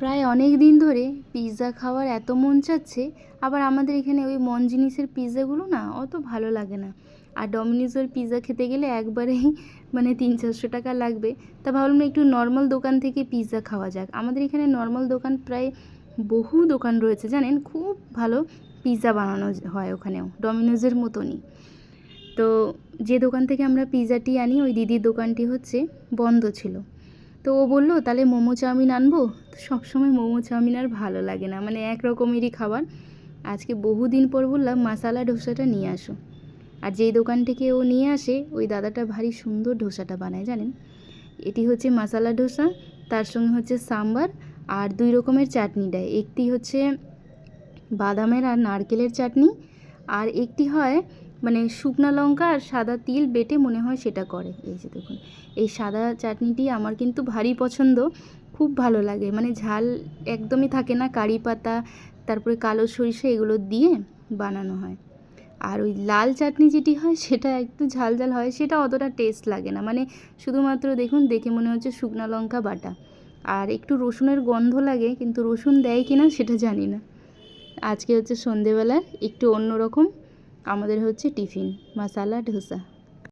প্রায় অনেক দিন ধরে পিৎজা খাওয়ার এত মন চাচ্ছে, আবার আমাদের এখানে ওই মন জিনিসের পিৎজাগুলো না অত ভালো লাগে না। আর ডমিনোজের পিৎজা খেতে গেলে একবারেই মানে তিন চারশো টাকা লাগবে। তা ভাবলাম একটু নর্মাল দোকান থেকে পিৎজা খাওয়া যাক। আমাদের এখানে নর্মাল দোকান প্রায় বহু দোকান রয়েছে, জানেন? খুব ভালো পিৎজা বানানো হয় ওখানেও, ডমিনোজের মতনই। তো যে দোকান থেকে আমরা পিৎজাটি আনি, ওই দিদির দোকানটি হচ্ছে বন্ধ ছিল। তো ও বলল, তাহলে মোমো চাউমিন আনব? সবসময় মোমো চাউমিন আর ভালো লাগে না মানে এক রকমেরই খাবার। আজকে বহুদিন পর বললাম মশালা ডোসাটা নিয়ে আসো। আর যেই দোকান থেকে ও নিয়ে আসে, ওই দাদাটা ভারী সুন্দর ডোসাটা বানায়, জানেন? এটি হচ্ছে মশালা ডোসা, তার সঙ্গে হচ্ছে সাম্বার আর দুই রকমের চাটনি দেয়। একটি হচ্ছে বাদামের আর নারকেলের চাটনি, আর একটি হয় মানে শুকনো লঙ্কা আর সাদা তিল বেটে মনে হয় সেটা করে। এই যে দেখুন, এই সাদা চাটনিটি আমার কিন্তু ভারী পছন্দ, খুব ভালো লাগে। মানে ঝাল একদমই থাকে না, কারি পাতা, তারপরে কালো সরিষা এগুলো দিয়ে বানানো হয়। আর ওই লাল চাটনি যেটি হয়, সেটা একটু ঝাল ঝাল হয়, সেটা অতটা টেস্ট লাগে না। মানে শুধুমাত্র দেখুন, দেখে মনে হচ্ছে শুকনো লঙ্কা বাটা। আর একটু রসুনের গন্ধ লাগে, কিন্তু রসুন দেয় কি না সেটা জানি না। আজকে হচ্ছে সন্ধেবেলার একটু অন্যরকম। আমাদের হচ্ছে টিফিন। মশালা ডোসা